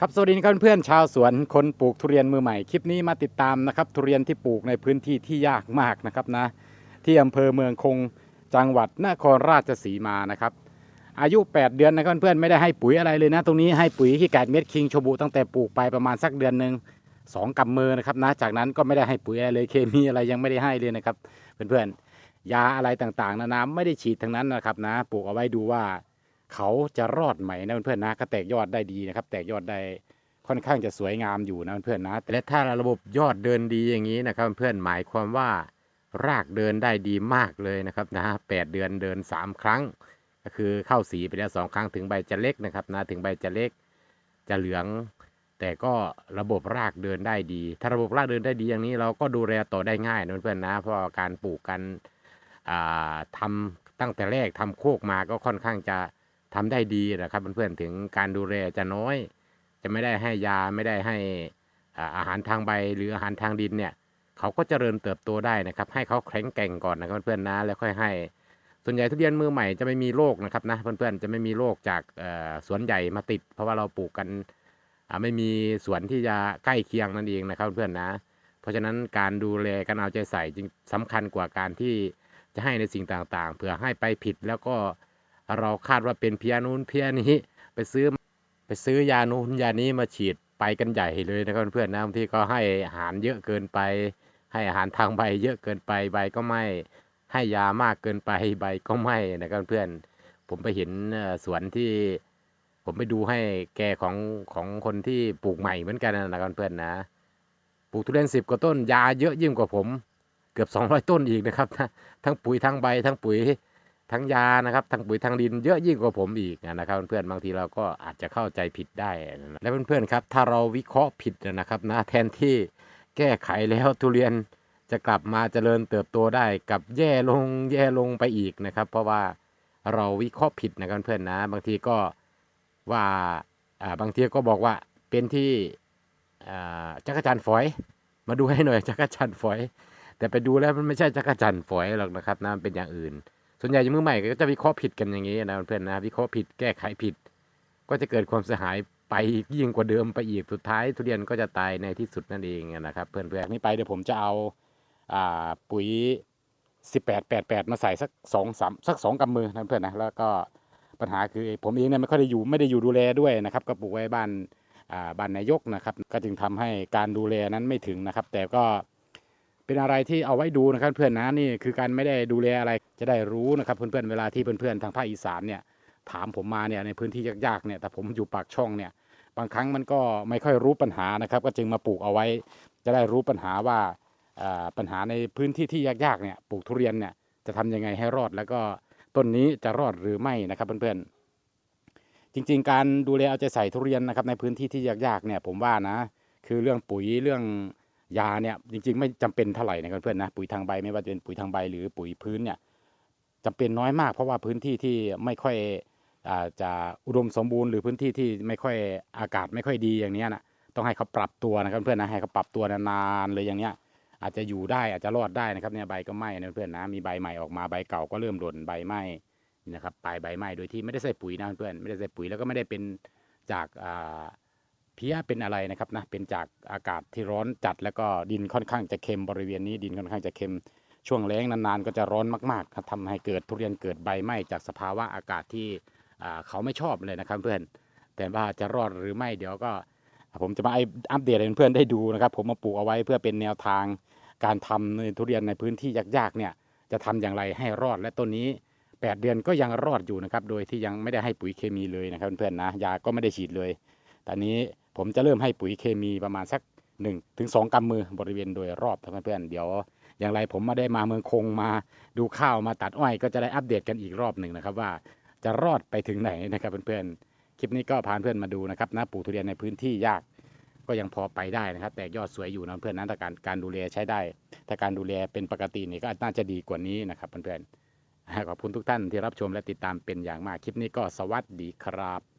ครับสวัสดีครับเพื่อนชาวสวนคนปลูกทุเรียนมือใหม่คลิปนี้มาติดตามนะครับ ทุเรียนที่ปลูกในพื้นที่ที่ยากมากนะครับนะ ที่อำเภอเมืองคงจังหวัดนครราชสีมานะครับ อายุ 8 เดือนนะครับเพื่อนๆไม่ได้ให้ปุ๋ยอะไรเลยนะ ตรงนี้ให้ปุ๋ยขี้ไก่เม็ดคิงโชบุตั้งแต่ปลูกไปประมาณสักเดือนหนึ่งสองกำมือนะครับนะจากนั้นก็ไม่ได้ให้ปุ๋ยอะไรเลยเคมีอะไรยังไม่ได้ให้เลยนะครับ เพื่อนๆยาอะไรต่างๆนานาไม่ได้ฉีดทั้งนั้นนะครับนะ ปลูกเอาไว้ดูว่า เขาจะรอดไหมนะเพื่อนนะก็แตกยอดได้ดีนะครับ แตกยอดได้ค่อนข้างจะสวยงามอยู่นะเพื่อนนะและถ้าระบบยอดเดินดีอย่างนี้นะครับ เพื่อนหมายความว่ารากเดินได้ดีมากเลยนะครับนะแปดเดือนเดินสามครั้ง ก็คือเข้าสีไปแล้วสองครั้งถึงใบจะเล็กนะครับนะถึงใบจะเล็กจะเหลือง แต่ก็ระบบรากเดินได้ดี ถ้าระบบรากเดินได้ดีอย่างนี้เราก็ดูแลต่อได้ง่ายนะเพื่อนนะเพราะการปลูกกันอ่าทำตั้งแต่แรกทำโคกมาก็ค่อนข้างจะ ทำได้ดีนะครับเพื่อนๆถึงการดูแลจะน้อย จะไม่ได้ให้ยาไม่ได้ให้อาหารทางใบหรืออาหารทางดินเนี่ยเขาก็เจริญเติบโตได้นะครับ ให้เขาแข็งแกร่งก่อนนะครับเพื่อนๆนะแล้วค่อยให้ ส่วนใหญ่ทุเรียนมือใหม่จะไม่มีโรคนะครับนะเพื่อนๆจะไม่มีโรคจากสวนใหญ่มาติด เพราะว่าเราปลูกกันไม่มีสวนที่จะใกล้เคียงนั่นเองนะครับเพื่อนๆนะ เพราะฉะนั้นการดูแลการเอาใจใส่จึงสำคัญกว่าการที่จะให้ในสิ่งต่างๆเผื่อให้ไปผิดแล้วก็ เราคาดว่าเป็นเพียนู้นเพียนี้ ไปซื้อไปซื้อยานู้นยานี้มาฉีดไปกันใหญ่เลยนะครับเพื่อนๆนะบางทีก็ให้อาหารเยอะเกินไป ให้อาหารทางใบเยอะเกินไปใบก็ไม่ให้ยามากเกินไปใบก็ไม่นะครับเพื่อนผมไปเห็นสวนที่ ผมไปดูให้แกของของคนที่ปลูกใหม่เหมือนกันนะครับเพื่อนนะปลูกทุเรียนสิบกว่าต้นยาเยอะยิ่งกว่าผม เกือบ200ต้นอีกนะครับทั้งปุ๋ยทั้งใบทั้งปุ๋ย ทั้งยานะครับทั้งปุ๋ยทั้งดินเยอะยิ่งกว่าผมอีกนะครับเพื่อนๆบางทีเราก็อาจจะเข้าใจผิดได้นะและเพื่อนๆครับ ถ้าเราวิเคราะห์ผิดนะครับนะแทนที่แก้ไขแล้วทุเรียนจะกลับมาเจริญเติบโตได้กับแย่ลงแย่ลงไปอีกนะครับ เพราะว่าเราวิเคราะห์ผิดนะครับเพื่อนๆนะ บางทีก็ว่าบางทีก็บอกว่าเป็นที่จักรจันฝอย มาดูให้หน่อยจักรจันฝอย แต่ไปดูแล้วมันไม่ใช่จักรจันฝอยหรอกนะครับนะเป็นอย่างอื่น ส่วนใหญ่มือใหม่ก็จะวิเคราะห์ผิดกันอย่างนี้นะเพื่อนนะวิเคราะห์ผิดแก้ไขผิด ก็จะเกิดความเสียหายไปยิ่งกว่าเดิมไปอีกสุดท้าย ทุเรียนก็จะตายในที่สุดนั่นเองนะครับ เพื่อนๆนี่ไปเดี๋ยวผมจะเอาอ่าปุ๋ย 18 88 มาใส่สักสองสามสักสองกำมือนะเพื่อนนะแล้วก็ปัญหาคือผมเองเนี่ยไม่ค่อยได้อยู่ไม่ได้อยู่ดูแลด้วยนะครับก็ปลูกไว้บ้านอ่าบ้านนายกนะครับ ก็จึงทำให้การดูแลนั้นไม่ถึงนะครับ แต่ก็ เป็นอะไรที่เอาไว้ดูนะครับเพื่อนนะนี่คือการไม่ได้ดูแลอะไรจะได้รู้นะครับเพื่อนๆเวลาที่เพื่อนๆทางภาคอีสานเนี่ยถามผมมาเนี่ยในพื้นที่ยากๆเนี่ยแต่ผมอยู่ปากช่องเนี่ยบางครั้งมันก็ไม่ค่อยรู้ปัญหานะครับ ก็จึงมาปลูกเอาไว้ จะได้รู้ปัญหาว่าปัญหาในพื้นที่ที่ยากๆเนี่ยปลูกทุเรียนเนี่ยจะทำยังไงให้รอด แล้วก็ต้นนี้จะรอดหรือไม่นะครับเพื่อนๆจริง ๆ การดูแลเอาใจใส่ทุเรียนนะครับในพื้นที่ที่ยากๆเนี่ยผมว่านะคือเรื่องปุ๋ยเรื่อง ยาเนี่ยจริงๆ ไม่จำเป็นเท่าไหร่นะครับเพื่อนนะปุ๋ยทางใบไม่ว่าจะเป็นปุ๋ยทางใบหรือปุ๋ยพื้นเนี่ยจำเป็นน้อยมากเพราะว่าพื้นที่ที่ไม่ค่อยอาจะอุดมสมบูรณ์หรือพื้นที่ที่ไม่ค่อยอากาศไม่ค่อยดีอย่างนี้นะต้องให้เขาปรับตัวนะครับเพื่อนนะให้เขาปรับตัวนานๆเลยอย่างเนี้ยอาจจะอยู่ได้อาจจะรอดได้นะครับเนี่ยใบก็ไหม้นะเพื่อนนะมีใบใหม่ออกมาใบเก่าก็เริ่มหล่นใบไหม้นี่นะครับปลายใบไหม้โดยที่ไม่ได้ใส่ปุ๋ยนะเพื่อนไม่ได้ใส่ปุ๋ยแล้วก็ไม่ได้เป็นจากอ่า เพี้ยเป็นอะไรนะครับนะเป็นจากอากาศที่ร้อนจัดแล้วก็ดินค่อนข้างจะเค็มบริเวณนี้ดินค่อนข้างจะเค็มช่วงแล้งนานๆ ก็จะร้อนมากๆครับทำให้เกิดทุเรียนเกิดใบไหม้จากสภาวะอากาศที่เขาไม่ชอบเลยนะครับเพื่อนแต่ว่าจะรอดหรือไม่เดี๋ยวก็ ผมจะมาอัปเดตให้เพื่อนๆได้ดูนะครับ ผมมาปลูกเอาไว้เพื่อเป็นแนวทางการทำในทุเรียนในพื้นที่ยากๆเนี่ยจะทำอย่างไรให้รอดและต้นนี้ 8 เดือนก็ยังรอดอยู่นะครับ โดยที่ยังไม่ได้ให้ปุ๋ยเคมีเลยนะครับเพื่อนๆนะยาก็ไม่ได้ฉีดเลยตอนนี้ ผมจะเริ่มให้ปุ๋ยเคมีประมาณสัก1ถึง2กำมือบริเวณโดยรอบครับเพื่อนๆเดี๋ยว อย่างไรผมมาได้มาเมืองคงมาดูข้าวมาตัดอ้อยก็จะได้อัปเดตกันอีกรอบหนึ่งนะครับว่าจะรอดไปถึงไหนนะครับเพื่อนๆคลิปนี้ก็พาเพื่อนมาดูนะครับนะปลูกทุเรียนในพื้นที่ยากก็ยังพอไปได้นะครับ แต่ยอดสวยอยู่นะเพื่อนนั้นแต่การการดูแลใช้ได้ ถ้าการดูแลเป็นปกตินี่ก็น่าจะดีกว่านี้นะครับเพื่อนๆขอบคุณทุกท่านที่รับชมและติดตามเป็นอย่างมากคลิปนี้ก็สวัสดีครับ